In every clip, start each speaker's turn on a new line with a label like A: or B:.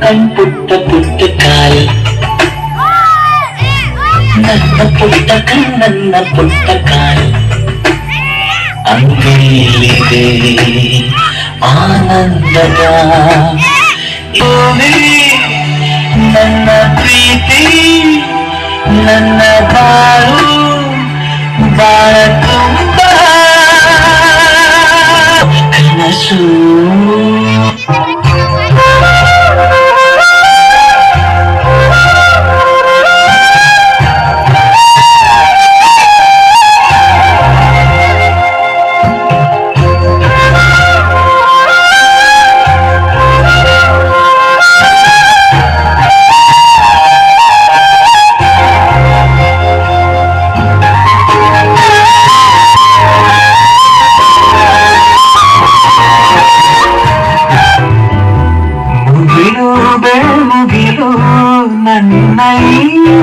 A: ಕಣ್ ಪುಟ್ಟ ಪುಟ್ಟ ಕಾಲ್ ನನ್ನ ಪುಟ್ಟ ಕಣ್ಣನ್ನ ಪುಟ್ಟ ಕಾಲ್ ಅಂಗೈಲಿದೆ ಆನಂದದ ಓವೇ ನನ್ನ ಪ್ರೀತಿ ನನ್ನ ಬಾಳು ಬಾಳ ತುಂಬ ಕನಸು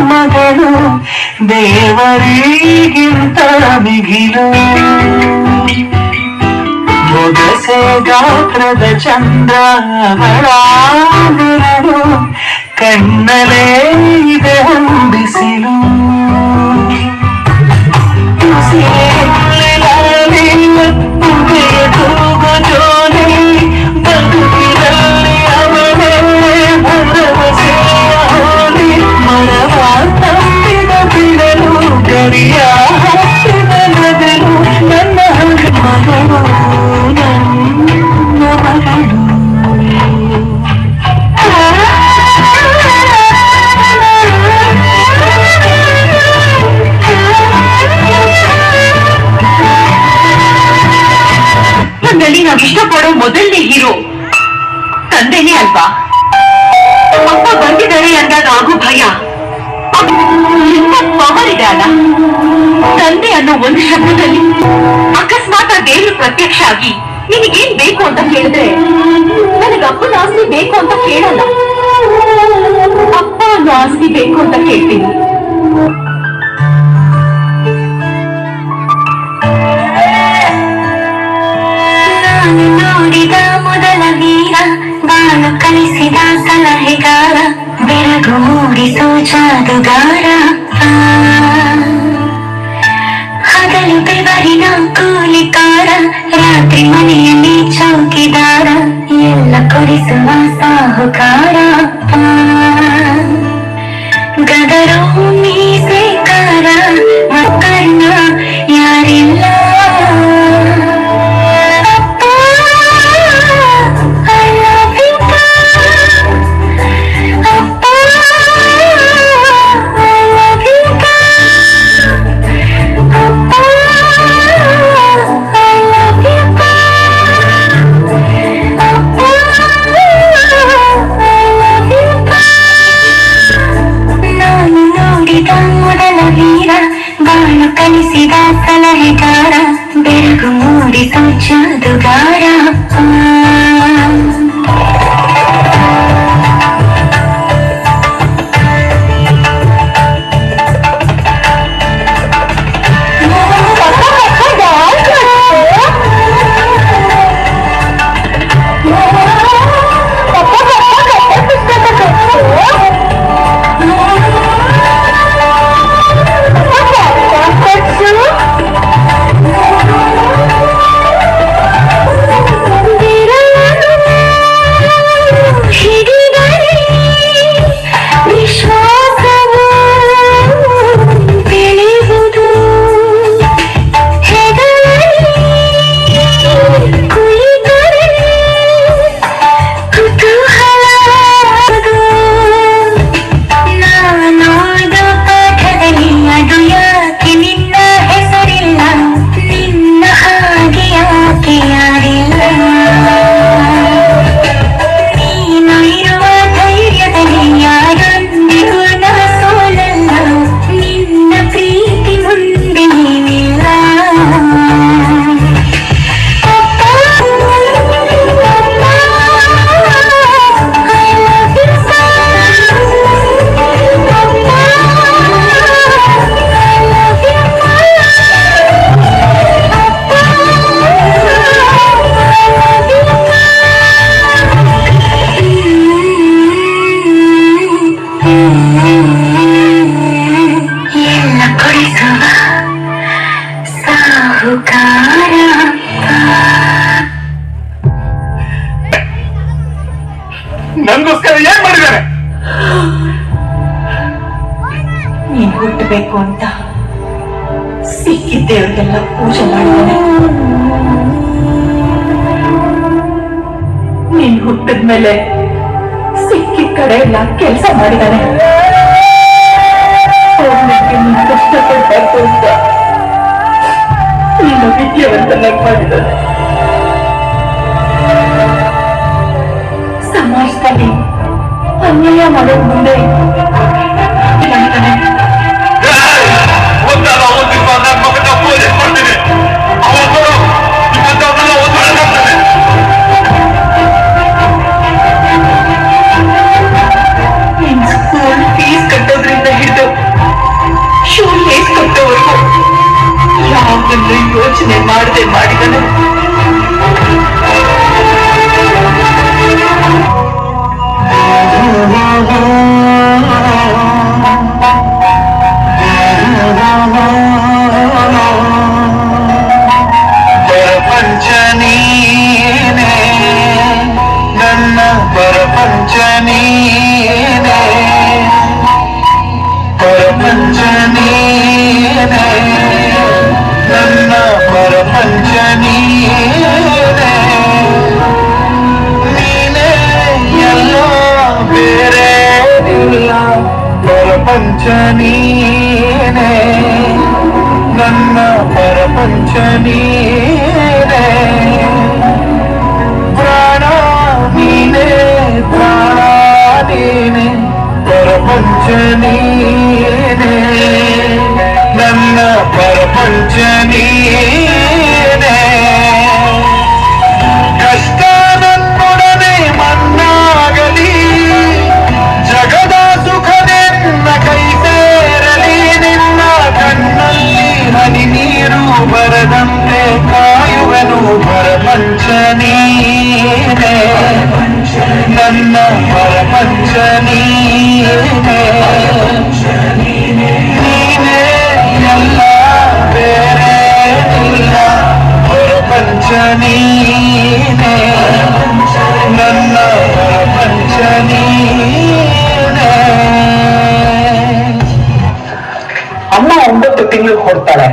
A: ಮಗಳು ದೇವರಿಗಿಂತ ಮಿಗಿಲು ಮೊಗಸೆ ಗಾತ್ರದ ಚಂದ್ರ ಅವಳಾಗಿರಲು ಕಣ್ಣಲೇ ಇದೆ ಹೊಂದಿಸಿಲು
B: ಅಪ್ಪ ಬಂದಿದ್ದಾರೆ ಅಂದಾಗ ಆಗೋ ಭಯ. ಪವರ್ ಇದೆ ಅಲ್ಲ? ತಂದೆ ಅನ್ನೋ ಒಂದು ಶಬ್ದದಲ್ಲಿ ಅಕಸ್ಮಾತ್ ಆ ದೇವರು ಪ್ರತ್ಯಕ್ಷ ಆಗಿ ನಿನಗೇನ್ ಬೇಕು ಅಂತ ಕೇಳಿದ್ರೆ? ನನಗೆ ಅಪ್ಪನ ಆಸ್ತಿ ಬೇಕು ಅಂತ ಕೇಳಲ್ಲ. ಅಪ್ಪ ಅನ್ನೋ ಆಸ್ತಿ ಬೇಕು ಅಂತ ಕೇಳ್ತೀನಿ.
C: గార వెలుగు మూడి సోచాదు చదుగారా ಸಾಹುಕಾರ
D: ನಂಗೋಸ್ಕರ ಏನ್ ಮಾಡಿದ್ದಾರೆ?
E: ನೀನ್ ಹುಟ್ಟಬೇಕು ಅಂತ ಸಿಕ್ಕಿದ್ದೇವ್ರಿಗೆಲ್ಲ ಪೂಜೆ ಮಾಡಿದ್ದಾನೆ. ನೀನ್ ಹುಟ್ಟಿದ್ಮೇಲೆ ಸಿಕ್ಕಿದ ಕಡೆ ಎಲ್ಲ ಕೆಲಸ ಮಾಡಿದ್ದಾನೆ. ಕಷ್ಟ ಪಡ್ಬೇಕು ಅಂತ. ನೀನು ವಿದ್ಯಾವಂತನಾಗಿ ಮಾಡಿದ್ದಾನೆ ಸಮಾಜದಲ್ಲಿ ಅನ್ಯಾಯ ಮಾಡೋ ಮುಂದೆ
D: ಪ್ರಪಂಚ ನೀನೇ ನನ್ನ ಪ್ರಪಂಚ ನೀನೇ ನೀನೇ ಎಲ್ಲ ಬೇರೆ ಇಲ್ಲ ಪ್ರಪಂಚ ನೀನೇ ನನ್ನ ಪ್ರಪಂಚ ನೀನೇ ಪ್ರಾಣ ನೀನೇ ಪ್ರಾಣ ನೀನೇ ನೀನೇ. ಕಷ್ಟ ನನ್ನೊಡನೆ ಮನ್ನಾಗಲಿ ಜಗದ ಸುಖ ನಿನ್ನ ಕೈ ಸೇರಲಿ, ನಿನ್ನ ಕಣ್ಣಲ್ಲಿ ಹನಿ ನೀರು ಬರದಂತೆ ಕಾಯುವನು ಪ್ರಪಂಚ ನೀನೇ. ನನ್ನ ಪ್ರಪಂಚ ನೀನೇ. ಪ್ರಪಂಚ ನೀನೇ ನನ್ನ ಪ್ರಪಂಚ ನೀನೇ
F: ಅಮ್ಮ ಒಂಬತ್ತು ತಿಂಗಳು ಹೊಡ್ತಾಳೆ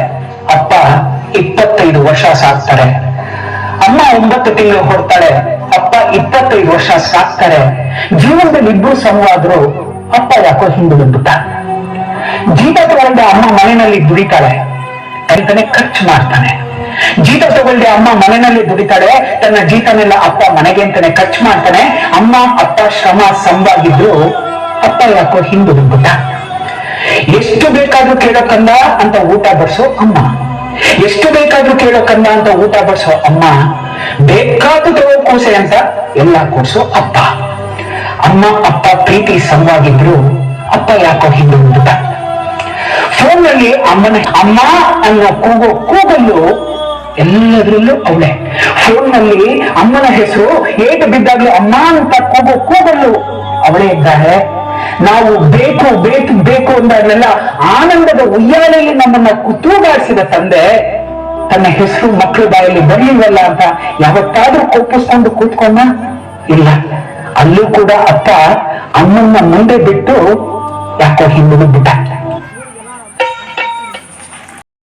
F: ಅಪ್ಪ ಇಪ್ಪತ್ತೈದು ವರ್ಷ ಸಾಕ್ತಾರೆ. ಅಮ್ಮ ಒಂಬತ್ತು ತಿಂಗಳು ಹೊಡ್ತಾಳೆ ಅಪ್ಪ ಇಪ್ಪತ್ತೈದು ವರ್ಷ ಸಾಕ್ತಾರೆ. ಜೀವನದಲ್ಲಿ ಇಬ್ಬರು ಸಮವಾದ್ರು ಅಪ್ಪ ಯಾಕೋ ಹಿಂದೆ ಬಂದ್ಬಿಟ್ಟ ಜೀವತ್ವರಿಂದ ಅಮ್ಮ ಮನೆಯಲ್ಲಿ ದುಡಿತಾಳೆ ತನ್ನ ಖರ್ಚು ಮಾಡ್ತಾನೆ. ಜೀತ ತಗೊಳ್ಳಿ, ಅಮ್ಮ ಮನೆಯಲ್ಲಿ ದುಡಿತಾಳೆ, ತನ್ನ ಜೀತನೆಲ್ಲ ಅಪ್ಪ ಮನೆಗೆ ಅಂತಾನೆ ಖರ್ಚು ಮಾಡ್ತಾನೆ. ಅಮ್ಮ, ಅಪ್ಪ ಶ್ರಮ ಸಂಬಾಗಿದ್ರು ಅಪ್ಪ ಯಾಕೋ ಹಿಂದು ಬಂದ್ಬಿಟ್ಟ. ಎಷ್ಟು ಬೇಕಾದ್ರೂ ಕೇಳೋ ಕಂದ ಅಂತ ಊಟ ಬಡಿಸೋ ಅಮ್ಮ. ಎಷ್ಟು ಬೇಕಾದ್ರೂ ಕೇಳೋಕಂದ ಅಂತ ಊಟ ಬಡಿಸೋ ಅಮ್ಮ. ಬೇಕಾದ್ರೂ ತಗೋ ಕೂಸೆ ಅಂತ ಎಲ್ಲ ಕೂಡ್ಸೋ ಅಪ್ಪ. ಅಮ್ಮ, ಅಪ್ಪ ಪ್ರೀತಿ ಸಂಬಾಗಿದ್ರು ಅಪ್ಪ ಯಾಕೋ ಹಿಂದೆ ಬಂದ್ಬಿಟ್ಟ ಫೋನ್ನಲ್ಲಿ ಅಮ್ಮನ ಅಮ್ಮ ಅನ್ನೋ ಕೂಗೋ ಕೂಗಲು ಎಲ್ಲದರಲ್ಲೂ ಅವಳೆ. ಫೋನ್ನಲ್ಲಿ ಅಮ್ಮನ ಹೆಸರು ಏಟು ಬಿದ್ದಾಗ್ಲೂ ಅಮ್ಮ ಅಂತ ಕೂಗೋ ಕೂಗಲು ಅವಳೇ ಇದ್ದಾಳೆ. ನಾವು ಬೇಕು ಬೇಕು ಬೇಕು ಅಂದಾಗಲೆಲ್ಲ ಆನಂದದ ಉಯ್ಯಾಲೆಯಲ್ಲಿ ನಮ್ಮನ್ನ ಕುತೂಗಾಡಿಸಿದ ತಂದೆ ತನ್ನ ಹೆಸರು ಮಕ್ಕಳ ಬಾಯಲ್ಲಿ ಬರೆಯುವಲ್ಲ ಅಂತ ಯಾವತ್ತಾದ್ರೂ ಕೋಪಿಸ್ಕೊಂಡು ಕೂತ್ಕೊಂಡ? ಇಲ್ಲ. ಅಲ್ಲೂ ಕೂಡ ಅಪ್ಪ ಅಮ್ಮನ್ನ ಮುಂದೆ ಬಿಟ್ಟು ಯಾಕೋ ಹಿಂದೆ ಬಿಟ್ಟ.